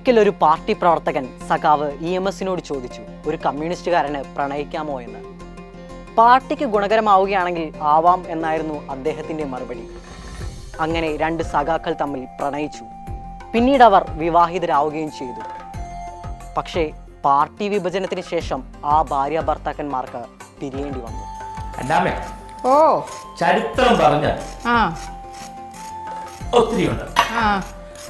ഒരിക്കൽ ഒരു പാർട്ടി പ്രവർത്തകൻ സഖാവ് ഇ എം എസിനോട് ചോദിച്ചു ഒരു കമ്മ്യൂണിസ്റ്റുകാരന് പ്രണയിക്കാമോ എന്ന്? പാർട്ടിക്ക് ഗുണകരമാവുകയാണെങ്കിൽ ആവാം എന്നായിരുന്നു അദ്ദേഹത്തിന്റെ മറുപടി. അങ്ങനെ രണ്ട് സഖാക്കൾ തമ്മിൽ പ്രണയിച്ചു. പിന്നീട് അവർ വിവാഹിതരാവുകയും ചെയ്തു. പക്ഷേ പാർട്ടി വിഭജനത്തിന് ശേഷം ആ ഭാര്യ ഭർത്താക്കന്മാർക്ക് പിരിയേണ്ടി വന്നു. ഓ. ചരിത്രം പറഞ്ഞ ആ. ഒത്തിരിയുണ്ട്. ആ.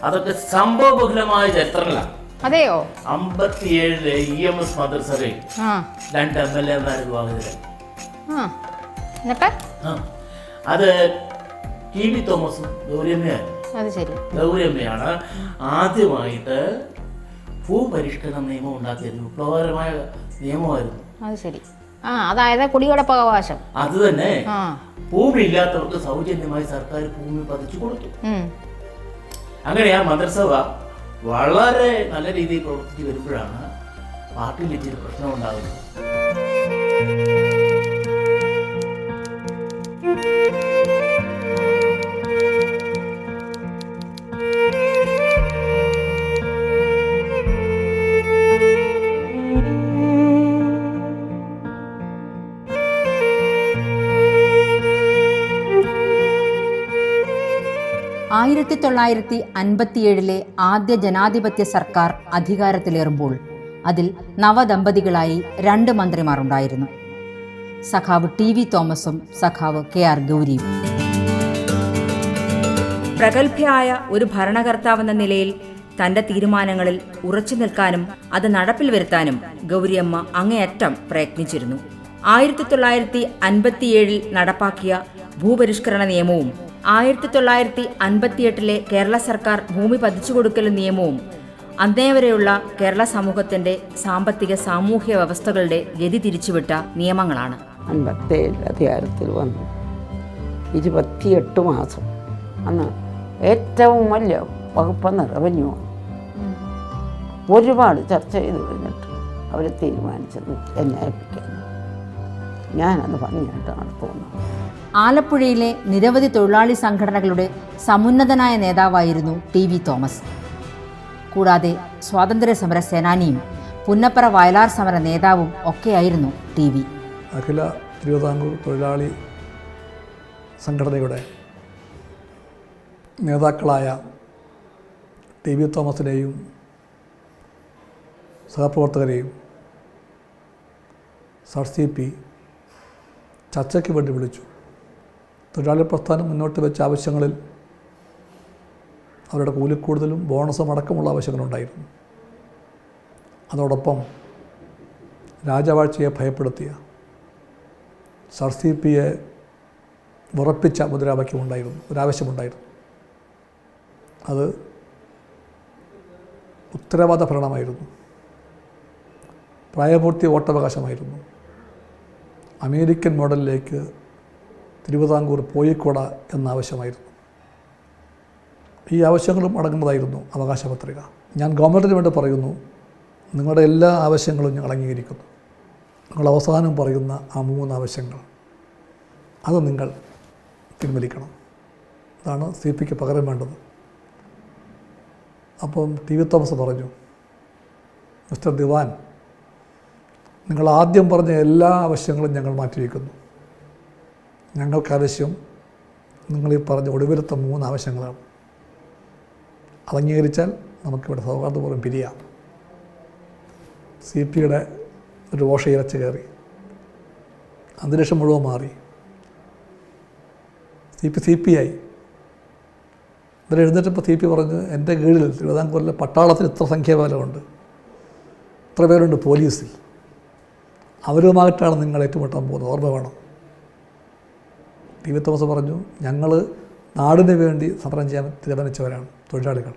അതൊക്കെ സംഭവബഹുലമായ ചരിത്രങ്ങളാണ് അതെയോ? അമ്പത്തിയേഴിലെ ഇ എം എസ് മദ്രസഭയിൽ ആ. രണ്ട് എം എൽ എമാർ വിവാഹിതരായി. അത് ടി വി തോമസും ഗൗരിയമ്മയായിരുന്നു ഗൗരിയമ്മയാണ് ആദ്യമായിട്ട് ഭൂപരിഷ്കരണ നിയമം ഉണ്ടാക്കിയത്. വിപ്ലവകരമായ നിയമമായിരുന്നു. അത് ശരി. ആ അതായത് കുടിയോടൊപ്പം അവകാശം. അത് തന്നെ ഭൂമി ഇല്ലാത്തവർക്ക് സൗജന്യമായി സർക്കാർ ഭൂമി പതിച്ചു കൊടുത്തു. അങ്ങനെ ആ മന്ത്രിസഭ വളരെ നല്ല രീതിയിൽ പ്രവർത്തിച്ച് വരുമ്പോഴാണ് പാർട്ടിയിൽ ഇച്ചിരി പ്രശ്നം ആയിരത്തി തൊള്ളായിരത്തി അൻപത്തിയേഴിലെ ആദ്യ ജനാധിപത്യ സർക്കാർ അധികാരത്തിലേറുമ്പോൾ അതിൽ നവദമ്പതികളായി രണ്ട് മന്ത്രിമാർ ഉണ്ടായിരുന്നു. സഖാവ് ടി വി തോമസും സഖാവ് കെ ആർ ഗൗരിയും. പ്രഗത്ഭയായ ഒരു ഭരണകർത്താവെന്ന നിലയിൽ തന്റെ തീരുമാനങ്ങളിൽ ഉറച്ചു നിൽക്കാനും അത് നടപ്പിൽ വരുത്താനും ഗൗരിയമ്മ അങ്ങേയറ്റം പ്രയത്നിച്ചിരുന്നു. ആയിരത്തി തൊള്ളായിരത്തി അൻപത്തിയേഴിൽ നടപ്പാക്കിയ ഭൂപരിഷ്കരണ നിയമവും ആയിരത്തി തൊള്ളായിരത്തി അൻപത്തിയെട്ടിലെ കേരള സർക്കാർ ഭൂമി പതിച്ചു കൊടുക്കൽ നിയമവും അന്നേ വരെയുള്ള കേരള സമൂഹത്തിന്റെ സാമ്പത്തിക സാമൂഹ്യ വ്യവസ്ഥകളുടെ ഗതി തിരിച്ചുവിട്ട നിയമങ്ങളാണ്. അൻപത്തേഴ് അധികാരത്തിൽ വന്നു. ഇരുപത്തിയെട്ട് മാസം. അന്ന് ഏറ്റവും വലിയ വകുപ്പെന്ന് റവന്യൂ ഒരുപാട് ചർച്ച ചെയ്ത് കഴിഞ്ഞിട്ട് അവർ തീരുമാനിച്ചത് എന്നെ ഏൽപ്പിക്കാൻ. ഞാനത് ഭംഗിയായിട്ടാണ് തോന്നുന്നത് ആലപ്പുഴയിലെ നിരവധി തൊഴിലാളി സംഘടനകളുടെ സമുന്നതനായ നേതാവായിരുന്നു ടി വി തോമസ്. കൂടാതെ സ്വാതന്ത്ര്യ സമര സേനാനിയും പുന്നപ്പറ വയലാർ സമര നേതാവും ഒക്കെയായിരുന്നു ടി വി. അഖില തിരുവിതാംകൂർ തൊഴിലാളി സംഘടനയുടെ നേതാക്കളായ ടി വി തോമസിനെയും സഹപ്രവർത്തകരെയും സർ സി പി ചർച്ചയ്ക്ക് വേണ്ടി വിളിച്ചു. തൊഴിലാളി പ്രസ്ഥാനം മുന്നോട്ട് വെച്ച ആവശ്യങ്ങളിൽ അവരുടെ കൂലിക്കൂടുതലും ബോണസും അടക്കമുള്ള ആവശ്യങ്ങളുണ്ടായിരുന്നു. അതോടൊപ്പം രാജവാഴ്ചയെ ഭയപ്പെടുത്തിയ സർ സി പിയെ ഉറപ്പിച്ച മുദ്രാവാക്യമുണ്ടായിരുന്നു ഒരാവശ്യമുണ്ടായിരുന്നു. അത് ഉത്തരവാദ ഭരണമായിരുന്നു. പ്രായപൂർത്തി വോട്ടവകാശമായിരുന്നു. അമേരിക്കൻ മോഡലിലേക്ക് തിരുവിതാംകൂർ പോയിക്കൂട എന്ന ആവശ്യമായിരുന്നു ഈ ആവശ്യങ്ങളും അടങ്ങുന്നതായിരുന്നു അവകാശ പത്രിക ഞാൻ ഗവൺമെന്റിന് വേണ്ടി പറയുന്നു നിങ്ങളുടെ എല്ലാ ആവശ്യങ്ങളും ഞങ്ങൾ അംഗീകരിക്കുന്നു. നിങ്ങൾ അവസാനം പറയുന്ന ആ മൂന്ന് ആവശ്യങ്ങൾ അത് നിങ്ങൾ പിൻവലിക്കണം. അതാണ് സി പിക്ക് പകരം വേണ്ടത്. അപ്പം ടി വി തോമസ് പറഞ്ഞു മിസ്റ്റർ ദിവാൻ നിങ്ങൾ ആദ്യം പറഞ്ഞ എല്ലാ ആവശ്യങ്ങളും ഞങ്ങൾ മാറ്റിവെക്കുന്നു. ഞങ്ങൾക്ക് ആവശ്യം നിങ്ങൾ ഈ പറഞ്ഞ ഒടുവിലത്തെ മൂന്ന് ആവശ്യങ്ങളാണ്. അംഗീകരിച്ചാൽ നമുക്കിവിടെ സൗഹാർദ്ദപൂർവം പിരിയാം. സി പിയുടെ ഒരു ഓഷയിലച്ച് കയറി. അന്തരീക്ഷം മുഴുവൻ മാറി. സി പി സി പി ആയി ഇവർ എഴുന്നേറ്റപ്പോൾ സി പി പറഞ്ഞ് എന്റെ കീഴിൽ തിരുവിതാംകൂറിലെ പട്ടാളത്തിൽ ഇത്ര സംഖ്യാബലമുണ്ട്. ഇത്ര പേരുണ്ട് പോലീസിൽ. അവരുമായിട്ടാണ് നിങ്ങൾ ഏറ്റുമുട്ടാൻ പോകുന്നത്. ഓർമ്മ വേണം. ടി വി തോമസ് പറഞ്ഞു ഞങ്ങൾ നാടിന് വേണ്ടി സമരം ചെയ്യാൻ തീരുമാനിച്ചവരാണ് തൊഴിലാളികൾ.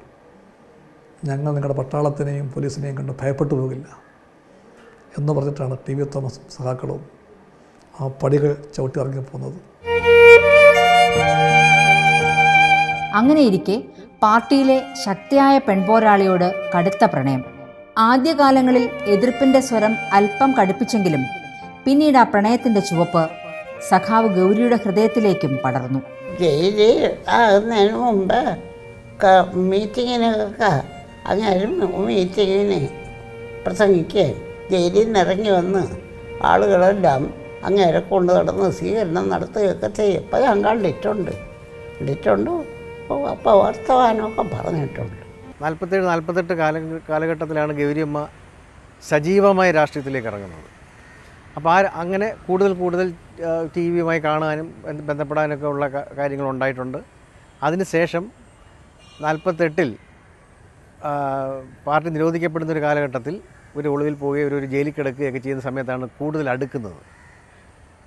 ഞങ്ങൾ നിങ്ങളുടെ പട്ടാളത്തിനെയും പോലീസിനെയും കണ്ട് ഭയപ്പെട്ടു പോകില്ല എന്ന് പറഞ്ഞിട്ടാണ് ടി വി തോമസ് സഹാക്കളും ആ പടികൾ ചവിട്ടി ഇറങ്ങി പോകുന്നത്. അങ്ങനെയിരിക്കെ പാർട്ടിയിലെ ശക്തിയായ പെൺപോരാളിയോട് കടുത്ത പ്രണയം. ആദ്യകാലങ്ങളിൽ എതിർപ്പിന്റെ സ്വരം അല്പം കടുപ്പിച്ചെങ്കിലും പിന്നീട് ആ പ്രണയത്തിന്റെ ചുവപ്പ് സഖാവ് ഗൗരിയുടെ ഹൃദയത്തിലേക്കും പടർന്നു. മുമ്പ് മീറ്റിങ്ങിനൊക്കെ ഇറങ്ങി വന്ന് ആളുകളെല്ലാം അങ്ങേരെ കൊണ്ട് നടന്ന് സ്വീകരണം നടത്തുകയൊക്കെ ചെയ്യും. ഇപ്പം ഞാൻ കണ്ടിട്ടുണ്ട്. കണ്ടിട്ടുണ്ട്. അപ്പോൾ വർത്തമാനമൊക്കെ പറഞ്ഞിട്ടുണ്ട്. നാൽപ്പത്തേഴ് നാൽപ്പത്തെട്ട് കാല കാലഘട്ടത്തിലാണ് ഗൗരിയമ്മ സജീവമായ രാഷ്ട്രീയത്തിലേക്ക് ഇറങ്ങുന്നത്. അപ്പോൾ ആ അങ്ങനെ കൂടുതൽ കൂടുതൽ ടി വിയുമായി കാണാനും ബന്ധപ്പെടാനൊക്കെ ഉള്ള കാര്യങ്ങൾ ഉണ്ടായിട്ടുണ്ട്. അതിനുശേഷം നാൽപ്പത്തെട്ടിൽ പാർട്ടി നിരോധിക്കപ്പെടുന്ന ഒരു കാലഘട്ടത്തിൽ ഒരു ഒളിവിൽ പോവുകയും ഒരു ജയിലിൽ കിടക്കുകയൊക്കെ ചെയ്യുന്ന സമയത്താണ് കൂടുതൽ അടുക്കുന്നത്.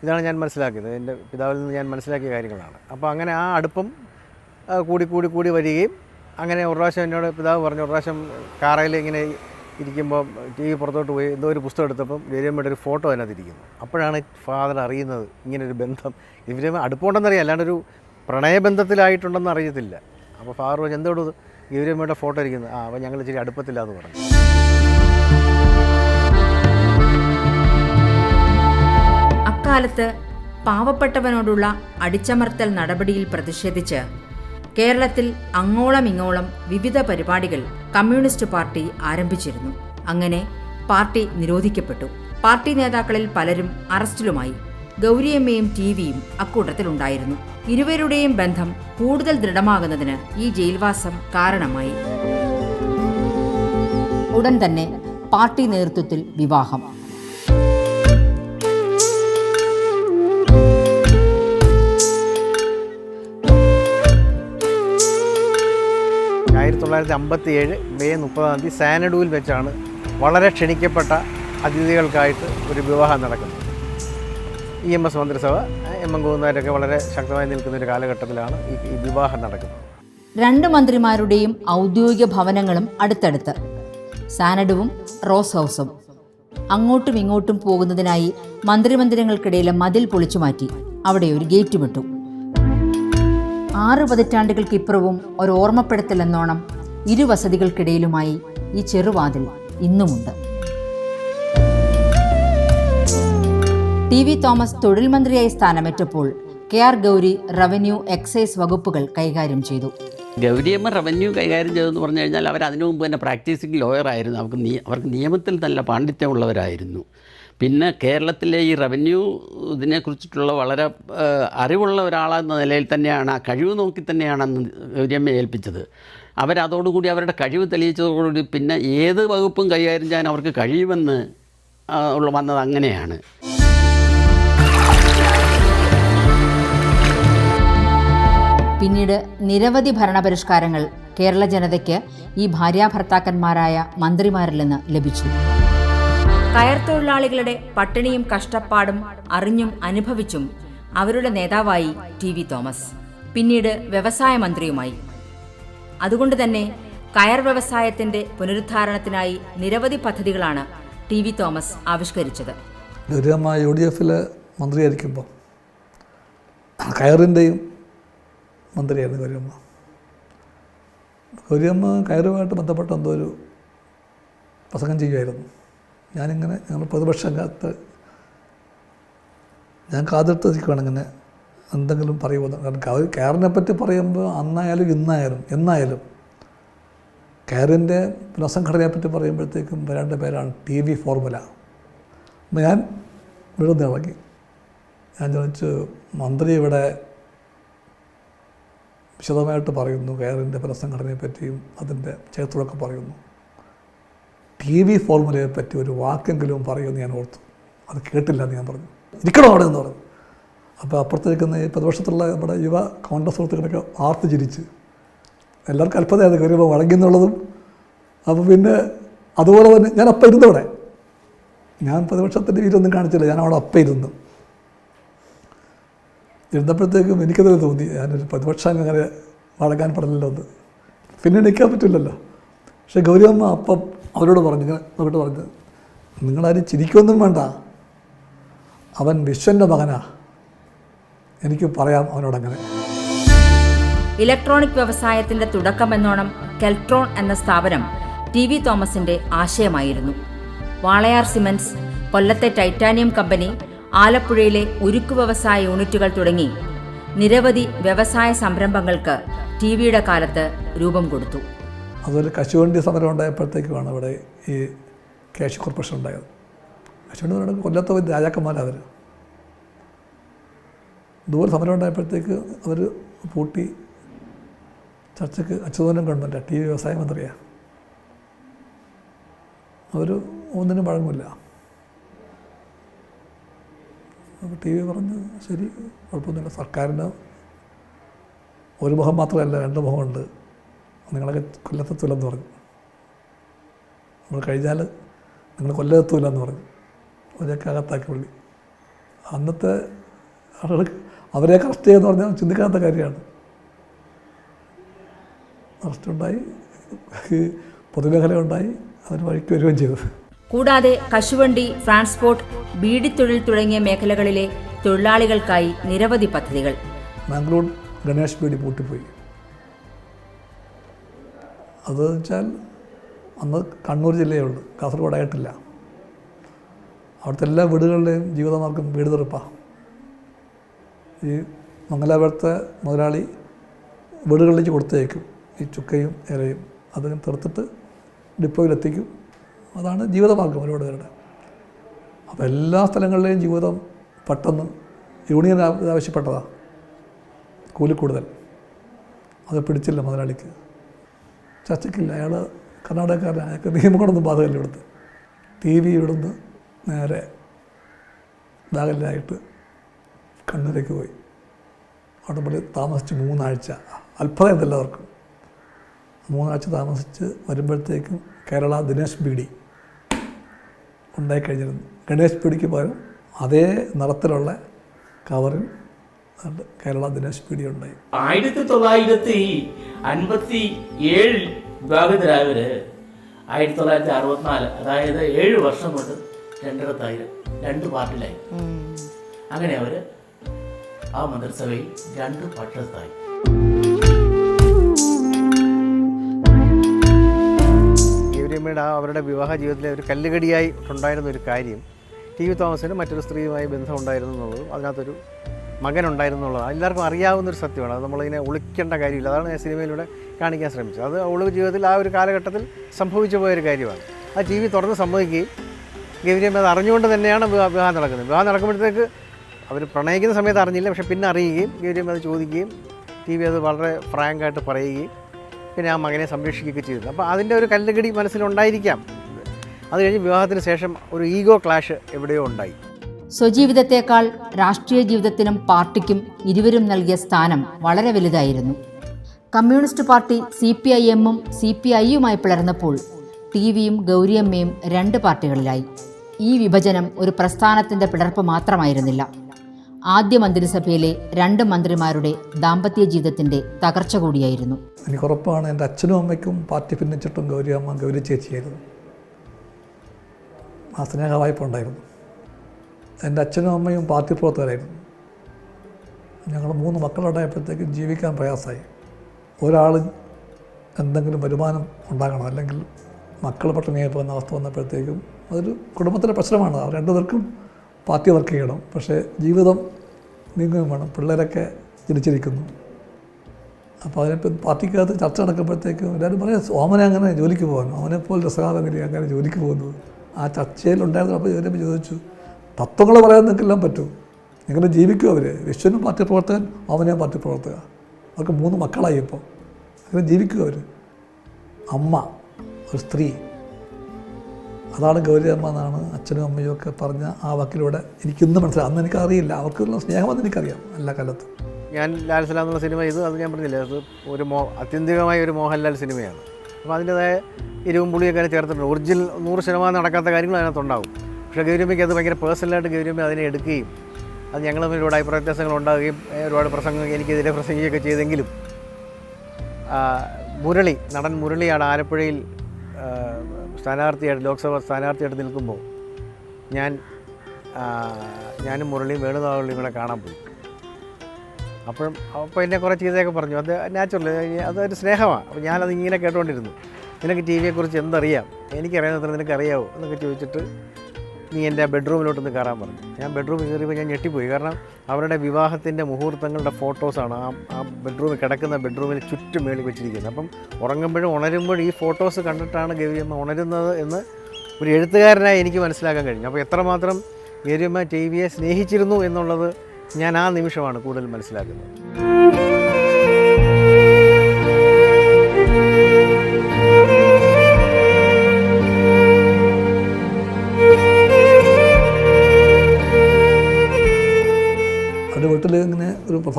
ഇതാണ് ഞാൻ മനസ്സിലാക്കിയത്. എന്റെ പിതാവിൽ നിന്ന് ഞാൻ മനസ്സിലാക്കിയ കാര്യങ്ങളാണ്. അപ്പോൾ അങ്ങനെ ആ അടുപ്പം കൂടി കൂടി കൂടി വരികയും അങ്ങനെ ഒരു പ്രാവശ്യം എന്നോട് പിതാവ് പറഞ്ഞു ഒരു പ്രാവശ്യം കാറയിൽ ഇങ്ങനെ ഇരിക്കുമ്പോൾ ടി വി പുറത്തോട്ട് പോയി എന്തോ ഒരു പുസ്തകം എടുത്തപ്പം ഗൗരിയമ്മയുടെ ഒരു ഫോട്ടോ അതിനകത്ത് ഇരിക്കുന്നു അപ്പോഴാണ് ഫാദർ അറിയുന്നത് ഇങ്ങനൊരു ബന്ധം. ഇവരും അടുപ്പമുണ്ടെന്നറിയാം അല്ലാണ്ടൊരു പ്രണയബന്ധത്തിലായിട്ടുണ്ടെന്ന് അറിയത്തില്ല. അപ്പോൾ ഫാദർ പറഞ്ഞു എന്തോട് ഗൗരിയമ്മയുടെ ഫോട്ടോ ഇരിക്കുന്നത് ആ അപ്പോൾ ഞങ്ങൾ ഇച്ചിരി അടുപ്പത്തില്ല എന്ന് പറഞ്ഞു. അക്കാലത്ത് പാവപ്പെട്ടവനോടുള്ള അടിച്ചമർത്തൽ നടപടിയിൽ പ്രതിഷേധിച്ച് കേരളത്തിൽ അങ്ങോളമിങ്ങോളം വിവിധ പരിപാടികൾ കമ്മ്യൂണിസ്റ്റ് പാർട്ടി ആരംഭിച്ചിരുന്നു. അങ്ങനെ പാർട്ടി നിരോധിക്കപ്പെട്ടു. പാർട്ടി നേതാക്കളിൽ പലരും അറസ്റ്റിലുമായി. ഗൗരിയമ്മയും ടി വിയും അക്കൂട്ടത്തിലുണ്ടായിരുന്നു. ഇരുവരുടെയും ബന്ധം കൂടുതൽ ദൃഢമാകുന്നതിന് ഈ ജയിൽവാസം കാരണമായി. ഉടൻ തന്നെ പാർട്ടി നേതൃത്വത്തിൽ വിവാഹം. തൊള്ളായിരത്തി അമ്പത്തി ഏഴ് മെയ് മുപ്പതാം തീയതി സാനഡൂവിൽ വെച്ചാണ് വളരെ ക്ഷണിക്കപ്പെട്ട അതിഥികൾക്കായിട്ട് ഒരു വിവാഹം നടക്കുന്നത്. ഇ എം എസ് മന്ത്രിസഭ എം എം ഗോവിന്ദാരൊക്കെ വളരെ ശക്തമായി നിൽക്കുന്ന ഒരു കാലഘട്ടത്തിലാണ് ഈ വിവാഹം നടക്കുന്നത്. രണ്ട് മന്ത്രിമാരുടെയും ഔദ്യോഗിക ഭവനങ്ങളും അടുത്തടുത്ത്. സാനഡുവും റോസ് ഹൗസും. അങ്ങോട്ടും ഇങ്ങോട്ടും പോകുന്നതിനായി മന്ത്രിമന്ദിരങ്ങൾക്കിടയിലെ മതിൽ പൊളിച്ചു മാറ്റി അവിടെ ഒരു ഗേറ്റ് വിട്ടു. ആറ് പതിറ്റാണ്ടുകൾക്കിപ്പുറവും ഒരു ഓർമ്മപ്പെടുത്തൽ എന്നോണം ഇരുവസതികൾക്കിടയിലുമായി ഈ ചെറുവാതിൽ ഇന്നുമുണ്ട്. ടി വി തോമസ് തൊഴിൽ മന്ത്രിയായി സ്ഥാനമേറ്റപ്പോൾ K R Gouri revenue excise വകുപ്പുകൾ കൈകാര്യം ചെയ്തു. ഗൗരിയമ്മ റവന്യൂ കൈകാര്യം ചെയ്തെന്ന് പറഞ്ഞു കഴിഞ്ഞാൽ അവർ അതിനു മുമ്പ് തന്നെ പ്രാക്ടീസിങ് ലോയറായിരുന്നു. അവർക്ക് അവർക്ക് നിയമത്തിൽ നല്ല പാണ്ഡിത്യമുള്ളവരായിരുന്നു. പിന്നെ കേരളത്തിലെ ഈ റവന്യൂ ഇതിനെക്കുറിച്ചിട്ടുള്ള വളരെ അറിവുള്ള ഒരാളെന്ന നിലയിൽ തന്നെയാണ് ആ കഴിവ് നോക്കി തന്നെയാണ് അന്ന് ഗൗരിയമ്മ ഏൽപ്പിച്ചത്. അവരതോടുകൂടി അവരുടെ കഴിവ് തെളിയിച്ചതോടുകൂടി പിന്നെ ഏത് വകുപ്പും കൈകാര്യം ചെയ്യാൻ അവർക്ക് കഴിയുമെന്ന് ഉള്ള വന്നത് അങ്ങനെയാണ്. പിന്നീട് നിരവധി ഭരണപരിഷ്കാരങ്ങൾ കേരള ജനതയ്ക്ക് ഈ ഭാര്യാഭർത്താക്കന്മാരായ മന്ത്രിമാരിൽ നിന്ന് ലഭിച്ചു. കയർ തൊഴിലാളികളുടെ പട്ടിണിയും കഷ്ടപ്പാടും അറിഞ്ഞും അനുഭവിച്ചും അവരുടെ നേതാവായി ടി വി തോമസ്. പിന്നീട് വ്യവസായ മന്ത്രിയുമായി. അതുകൊണ്ട് തന്നെ കയർ വ്യവസായത്തിന്റെ പുനരുദ്ധാരണത്തിനായി നിരവധി പദ്ധതികളാണ് ടി വി തോമസ് ആവിഷ്കരിച്ചത്. യു ഡി എഫിലെ മന്ത്രിയായിരിക്കുമ്പോൾ കയറിന്റെയും മന്ത്രിയായിരുന്നു ഗൗരിയമ്മ. ഗൗരിയമ്മ കയറുമായിട്ട് ബന്ധപ്പെട്ട എന്തോ ഒരു പ്രസംഗം ചെയ്യുമായിരുന്നു. ഞാനിങ്ങനെ ഞങ്ങൾ പ്രതിപക്ഷത്ത് ഞാൻ കാതിർത്ത് നിൽക്കുകയാണ് ഇങ്ങനെ എന്തെങ്കിലും പറയുമെന്ന് കാരണം അത് കയറിനെ പറ്റി പറയുമ്പോൾ അന്നായാലും ഇന്നായാലും എന്നായാലും കയറിന്റെ പുനഃസംഘടനയെ പറ്റി പറയുമ്പോഴത്തേക്കും വരേണ്ട പേരാണ് ടി വി ഫോർമുല. അപ്പം ഞാൻ വിടുന്ന ഇറങ്ങി ഞാൻ ചോദിച്ചു മന്ത്രി ഇവിടെ വിശദമായിട്ട് പറയുന്നു കയറിന്റെ പുനഃസംഘടനയെ പറ്റിയും അതിന്റെ ചരിത്രമൊക്കെ പറയുന്നു. ടി വി ഫോർമുലയെ പറ്റി ഒരു വാക്കെങ്കിലും പറയുമെന്ന് ഞാൻ ഓർത്തു. അത് കേട്ടില്ല എന്ന് ഞാൻ പറഞ്ഞു. ഇരിക്കണോ അവിടെ എന്ന് പറഞ്ഞു. അപ്പോൾ അപ്പുറത്തേക്കുന്ന ഈ പ്രതിപക്ഷത്തുള്ള നമ്മുടെ യുവ കോൺഗ്രസ് സുഹൃത്തുക്കളൊക്കെ ആർത്ത് ചിരിച്ച് എല്ലാവർക്കും അല്പതയത് കയറിയപ്പോൾ വഴങ്ങിയെന്നുള്ളതും അപ്പോൾ പിന്നെ അതുപോലെ തന്നെ ഞാൻ അപ്പം ഇരുന്നവിടെ ഞാൻ പ്രതിപക്ഷത്തിന്റെ വീരൊന്നും കാണിച്ചില്ല ഞാൻ അവിടെ അപ്പം ഇരുന്നു. ഇരുന്നപ്പോഴത്തേക്കും എനിക്കത് തോന്നി ഞാനൊരു പ്രതിപക്ഷം അങ്ങനെ വഴങ്ങാൻ പറഞ്ഞില്ല എന്ന്. പിന്നെ നിൽക്കാൻ പറ്റില്ലല്ലോ. പക്ഷേ ഗൗരിയമ്മ അപ്പം അവരോട് പറഞ്ഞു അവരോട് പറഞ്ഞു നിങ്ങളാരും ചിരിക്കൊന്നും വേണ്ട. അവൻ വിശ്വന്റെ മകനാ. എനിക്ക് പറയാം അവനോടങ്ങനെ. ഇലക്ട്രോണിക് വ്യവസായത്തിന്റെ തുടക്കമെന്നോണം കെൽട്രോൺ എന്ന സ്ഥാപനം ടി വി തോമസിന്റെ ആശയമായിരുന്നു. വാളയാർ സിമന്റ്സ് കൊല്ലത്തെ ടൈറ്റാനിയം കമ്പനി ആലപ്പുഴയിലെ ഉരുക്കു വ്യവസായ യൂണിറ്റുകൾ തുടങ്ങി നിരവധി വ്യവസായ സംരംഭങ്ങൾക്ക് ടി വിയുടെ കാലത്ത് രൂപം കൊടുത്തു. അതുപോലെ കശുവണ്ടി സമരം ഉണ്ടായപ്പോഴത്തേക്കുമാണ് ഇവിടെ ഈ കേശ് കോർപ്പറേഷൻ ഉണ്ടായത്. കശുവണ്ടി സമരം കൊല്ലത്തെ വലിയ രാജാക്കന്മാരാണ് ഇതുപോലെ സമരം ഉണ്ടായപ്പോഴത്തേക്ക് അവർ പൂട്ടി ചർച്ചയ്ക്ക് അച്യുതനം ഗവൺമെന്റ് ടി വി വ്യവസായ മന്ത്രിയാണ് അവർ ഒന്നിനും വഴങ്ങില്ല അപ്പോൾ ടി വി പറഞ്ഞ് ശരി കുഴപ്പമൊന്നുമില്ല. സർക്കാരിന് ഒരു മുഖം മാത്രമല്ല രണ്ട് മുഖമുണ്ട്. നിങ്ങളൊക്കെ കൊല്ലത്തെത്തൂലെന്ന് പറഞ്ഞു. നമ്മൾ കഴിഞ്ഞാൽ നിങ്ങൾ കൊല്ലത്തെത്തൂലെന്ന് പറഞ്ഞു. അവരെയൊക്കെ അകത്താക്കി പുള്ളി. അന്നത്തെ ആളുകൾ അവരെ അറസ്റ്റ് ചെയ്യുമെന്ന് പറഞ്ഞാൽ ചിന്തിക്കാത്ത കാര്യമാണ്. അറസ്റ്റ് ഉണ്ടായി പൊതുമേഖല ഉണ്ടായി അവർ വഴിക്ക് വരികയും ചെയ്തു. കൂടാതെ കശുവണ്ടി ട്രാൻസ്പോർട്ട് ബീഡിത്തൊഴിൽ തുടങ്ങിയ മേഖലകളിലെ തൊഴിലാളികൾക്കായി നിരവധി പദ്ധതികൾ. മാംഗ്ലൂർ ഗണേഷ് ബീഡി പൂട്ടിപ്പോയി. അത് വെച്ചാൽ അന്ന് കണ്ണൂർ ജില്ലയേ ഉള്ളൂ കാസർഗോഡായിട്ടില്ല അവിടുത്തെ എല്ലാ വീടുകളുടെയും ജീവിതമാർഗം വീട് തെറുപ്പാണ് ഈ മംഗലാപുരത്തെ മുതലാളി വീടുകളിലേക്ക് കൊടുത്തേക്കും. ഈ ചുക്കയും ഇലയും അതിനും തെറുത്തിട്ട് ഡിപ്പോയിലെത്തിക്കും. അതാണ് ജീവിതമാർഗം ഒരുപാട് പേരുടെ. അപ്പോൾ എല്ലാ സ്ഥലങ്ങളിലെയും ജീവിതം പെട്ടെന്ന് യൂണിയൻ ആവശ്യപ്പെട്ടതാണ് കൂലി കൂടുതൽ. അത് പിടിച്ചില്ല മുതലാളിക്ക്. ചർച്ചയ്ക്കില്ല അയാൾ കർണാടകക്കാരൻ അയാൾക്ക് നിയമങ്ങളൊന്നും ബാധകല്ല ഇവിടുത്തെ. ടി വി ഇവിടുന്ന് നേരെ ബാഗല്ലായിട്ട് കണ്ണൂരേക്ക് പോയി. അവിടെ പോലെ താമസിച്ച് മൂന്നാഴ്ച അത്ഭുതം എല്ലാവർക്കും മൂന്നാഴ്ച താമസിച്ച് വരുമ്പോഴത്തേക്കും കേരള ദിനേശ് ബീഡി ഉണ്ടായിക്കഴിഞ്ഞിരുന്നു. ഗണേശ് ബീഡിക്ക് പകരം അതേ നിറത്തിലുള്ള കവറിൽ കേരള ദിനേശ് ബീഡി ഉണ്ടായി. ആയിരത്തി തൊള്ളായിരത്തി അൻപത്തി ഏഴിൽ വിവാഹിതരായവര് ആയിരത്തി തൊള്ളായിരത്തി അറുപത്തിനാല് അതായത് ഏഴ് വർഷം കൊണ്ട് രണ്ടിടത്തായിരം രണ്ട് പാർട്ടിലായി. അങ്ങനെ അവർ ആ മന്ത്രിസഭയിൽ രണ്ട് പക്ഷത്തായി ഗൗരിയമ്മയുടെ ആ അവരുടെ വിവാഹ ജീവിതത്തിലെ ഒരു കല്ലുകടിയായി ഉണ്ടായിരുന്ന ഒരു കാര്യം ടി വി തോമസിന് മറ്റൊരു സ്ത്രീയുമായി ബന്ധമുണ്ടായിരുന്നു എന്നുള്ളതും അതിനകത്തൊരു മകനുണ്ടായിരുന്നു എന്നുള്ളതാണ് എല്ലാവർക്കും അറിയാവുന്ന ഒരു സത്യമാണ്. അത് നമ്മളിങ്ങനെ ഒളിക്കേണ്ട കാര്യമില്ല. അതാണ് ഞാൻ സിനിമയിലൂടെ കാണിക്കാൻ ശ്രമിച്ചത്. അത് ഒളിവ് ജീവിതത്തിൽ ആ ഒരു കാലഘട്ടത്തിൽ സംഭവിച്ചു പോയൊരു കാര്യമാണ്. ആ ടി വി തുറന്ന് സംഭവിക്കുകയും ഗൗരിയമ്മ അത് അറിഞ്ഞുകൊണ്ട് തന്നെയാണ് വിവാ- വിവാഹം നടക്കുന്നത്. വിവാഹം നടക്കുമ്പോഴത്തേക്ക് അവർ പ്രണയിക്കുന്ന സമയത്ത് അറിഞ്ഞില്ല. പക്ഷേ പിന്നെ അറിയുകയും ഗൗരിയമ്മ അത് ചോദിക്കുകയും ടി വി അത് വളരെ ഫ്രാങ്കായിട്ട് പറയുകയും പിന്നെ ആ മകനെ സംരക്ഷിക്കുകയൊക്കെ ചെയ്തു അപ്പോൾ അതിന്റെ ഒരു കല്ലുകടി മനസ്സിലുണ്ടായിരിക്കാം. അത് കഴിഞ്ഞ് വിവാഹത്തിന് ശേഷം ഒരു ഈഗോ ക്ലാഷ് എവിടെയോ ഉണ്ടായി. സ്വജീവിതത്തേക്കാൾ രാഷ്ട്രീയ ജീവിതത്തിനും പാർട്ടിക്കും ഇരുവരും നൽകിയ സ്ഥാനം വളരെ വലുതായിരുന്നു. Communist party C P I എമ്മും സി പി ഐയുമായി പിളർന്നപ്പോൾ ടി വിയും ഗൗരിയമ്മയും രണ്ട് പാർട്ടികളിലായി. ഈ വിഭജനം ഒരു പ്രസ്ഥാനത്തിന്റെ പിളർപ്പ് മാത്രമായിരുന്നില്ല. ആദ്യ മന്ത്രിസഭയിലെ രണ്ട് മന്ത്രിമാരുടെ ദാമ്പത്യ ജീവിതത്തിന്റെ തകർച്ച കൂടിയായിരുന്നു. എനിക്ക് ഉറപ്പാണ് എന്റെ അച്ഛനും അമ്മയ്ക്കും പാർട്ടി ഭിന്നിച്ചിട്ടും ഗൗരിയമ്മ ഗൗരി ചേച്ചിയായിരുന്നു. ആ സ്നേഹ വായ്പ ഉണ്ടായിരുന്നു. എന്റെ അച്ഛനും അമ്മയും പാർട്ടി പ്രവർത്തകരായിരുന്നു. ഞങ്ങൾ മൂന്ന് മക്കളുണ്ടായപ്പോഴത്തേക്കും ജീവിക്കാൻ പ്രയാസമായി. ഒരാൾ എന്തെങ്കിലും വരുമാനം ഉണ്ടാകണം അല്ലെങ്കിൽ മക്കൾ പട്ടിണിയായി പോകുന്ന അവസ്ഥ വന്നപ്പോഴത്തേക്കും അതൊരു കുടുംബത്തിലെ പ്രശ്നമാണ്. അവർ രണ്ടുപേർക്കും പാർട്ടി വർക്ക് ചെയ്യണം. പക്ഷേ ജീവിതം നീങ്ങുകയും വേണം. പിള്ളേരൊക്കെ ജനിച്ചിരിക്കുന്നു. അപ്പോൾ അതിനിപ്പോൾ പാർട്ടിക്കകത്ത് ചർച്ച നടക്കുമ്പോഴത്തേക്കും എല്ലാവരും പറയാം സോമനെ അങ്ങനെ ജോലിക്ക് പോകാൻ. അവനെപ്പോൾ രസകാലം അങ്ങനെ അങ്ങനെ ജോലിക്ക് പോകുന്നത്. ആ ചർച്ചയിലുണ്ടായിരുന്നു അപ്പോൾ ചോദിച്ചപ്പോൾ ചോദിച്ചു തത്വങ്ങൾ പറയാൻ നിങ്ങൾക്കെല്ലാം പറ്റും. ഇങ്ങനെ ജീവിക്കും അവർ വിശ്വനും പാർട്ടി പ്രവർത്തകൻ അവനെയും പാർട്ടി പ്രവർത്തക അവർക്ക് മൂന്ന് മക്കളായി ഇപ്പോൾ അങ്ങനെ ജീവിക്കും അവർ അമ്മ ഒരു സ്ത്രീ. അതാണ് ഗൗരിയമ്മ എന്നാണ് അച്ഛനും അമ്മയും ഒക്കെ പറഞ്ഞ ആ വാക്കിലൂടെ എനിക്കിന്നും മനസ്സിലായി. അന്ന് എനിക്കറിയില്ല. അവർക്കുള്ള സ്നേഹമെന്ന് എനിക്കറിയാം എല്ലാ കാലത്തും. ഞാൻ ലാൽ സലാം എന്നുള്ള സിനിമ ഇത് അത് ഞാൻ പറഞ്ഞില്ലേ? അത് ഒരു മോ അത്യന്തികമായ ഒരു മോഹൻലാൽ സിനിമയാണ്. അപ്പോൾ അതിന്റെതായ എരിവും പുളിയൊക്കെ ചേർത്തിട്ടുണ്ട്. ഒറിജിനൽ നൂറ് ശതമാനം നടക്കാത്ത കാര്യങ്ങൾ അതിനകത്തുണ്ടാവും. പക്ഷേ ഗൗരമ്യയ്ക്ക് അത് ഭയങ്കര പേഴ്സണലായിട്ട് ഗൗരമ്യ അതിനെ എടുക്കുകയും അത് ഞങ്ങൾ തമ്മിൽ ഒരുപാട് അഭിപ്രായ വ്യത്യാസങ്ങൾ ഉണ്ടാവുകയും ഏ, ഒരുപാട് പ്രസംഗം എനിക്കെതിരെ പ്രസംഗിക്കുകയൊക്കെ ചെയ്തെങ്കിലും മുരളി നടൻ മുരളിയാണ് ആലപ്പുഴയിൽ സ്ഥാനാർത്ഥിയായിട്ട് ലോക്സഭ സ്ഥാനാർത്ഥിയായിട്ട് നിൽക്കുമ്പോൾ ഞാൻ ഞാനും മുരളിയും വേണുഗോപാലിയും കൂടെ കാണാൻ പോയി. അപ്പോഴും അപ്പോൾ എന്നെ കുറേ ചെയ്തതൊക്കെ പറഞ്ഞു. അത് നാച്ചുറൽ അതൊരു സ്നേഹമാണ്. അപ്പോൾ ഞാനത് ഇങ്ങനെ കേട്ടുകൊണ്ടിരുന്നു. നിനക്ക് ടി വിയെക്കുറിച്ച് എന്തറിയാം? എനിക്കറിയാവുന്നത്ര നിനക്ക് അറിയാവോ എന്നൊക്കെ ചോദിച്ചിട്ട് നീ എന്റെ ബെഡ്റൂമിലോട്ടൊന്ന് കയറാൻ പറഞ്ഞു. ഞാൻ ബെഡ്റൂമിൽ കയറിയപ്പോൾ ഞാൻ ഞെട്ടിപ്പോയി. കാരണം അവരുടെ വിവാഹത്തിന്റെ മുഹൂർത്തങ്ങളുടെ ഫോട്ടോസാണ് ആ ആ ബെഡ്റൂമിൽ കിടക്കുന്ന ബെഡ്റൂമിൽ ചുറ്റും മേളിൽ വെച്ചിരിക്കുന്നത്. അപ്പം ഉറങ്ങുമ്പോഴും ഉണരുമ്പോഴും ഈ ഫോട്ടോസ് കണ്ടിട്ടാണ് ഗൗരിയമ്മ ഉണരുന്നത് എന്ന് ഒരു എഴുത്തുകാരനായി എനിക്ക് മനസ്സിലാക്കാൻ കഴിഞ്ഞു. അപ്പോൾ എത്രമാത്രം ഗൗരിയമ്മ ടി വിയെ സ്നേഹിച്ചിരുന്നു എന്നുള്ളത് ഞാൻ ആ നിമിഷമാണ് കൂടുതൽ മനസ്സിലാക്കുന്നത്.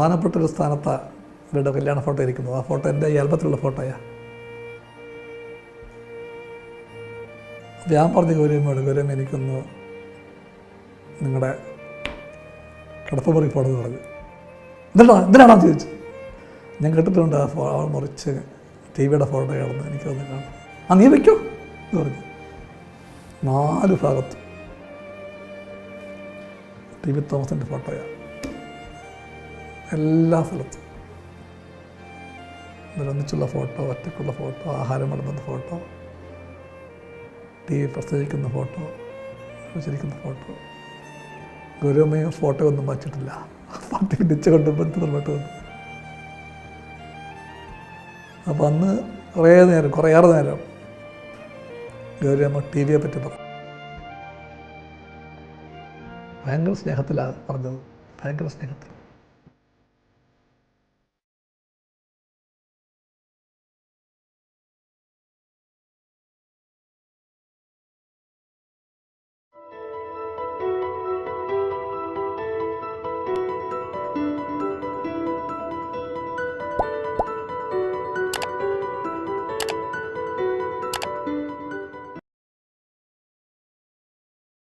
പ്രധാനപ്പെട്ട ഒരു സ്ഥാനത്താണ് ഇവരുടെ കല്യാണ ഫോട്ടോ ഇരിക്കുന്നത്. ആ ഫോട്ടോ എന്റെ ഈ ആൽബത്തിലുള്ള അപ്പോൾ ഞാൻ പറഞ്ഞ ഗൗരവമാണ് ഗൗരവം എനിക്കൊന്ന് നിങ്ങളുടെ കിടപ്പ് മുറി പോണെന്ന് പറഞ്ഞു എന്തിനാ എന്തിനാണോ ചോദിച്ചു ഞാൻ കേട്ടിട്ടുണ്ട് ആ ഫോ അവൾ മുറിച്ച് ടി വിയുടെ ഫോട്ടോ കിടന്ന് എനിക്കൊന്ന് കാണാം. ആ നീ വയ്ക്കോ എന്ന് പറഞ്ഞു നാല് ഭാഗത്ത് ടി വി തോമസിന്റെ ഫോട്ടോയാണ് എല്ലാ സ്ഥലത്തും. ഇതിലൊന്നിച്ചുള്ള ഫോട്ടോ ഒറ്റയ്ക്കുള്ള ഫോട്ടോ ആഹാരം വിളമ്പുന്ന ഫോട്ടോ ടി വി പ്രസവിക്കുന്ന ഫോട്ടോ വെച്ചിരിക്കുന്ന ഫോട്ടോ. ഗൗരവമയും ഫോട്ടോ ഒന്നും വച്ചിട്ടില്ല. പാട്ടി പിടിച്ച് കൊണ്ട് ബന്ധത്തിൽ വന്നു. അപ്പം അന്ന് കുറേ നേരം കുറേയേറെ നേരം ഗൗരവമ്മ ടി വിയെ പറ്റി പറഞ്ഞു. ഭയങ്കര സ്നേഹത്തിലാണ് പറഞ്ഞത്. ഭയങ്കര സ്നേഹത്തിൽ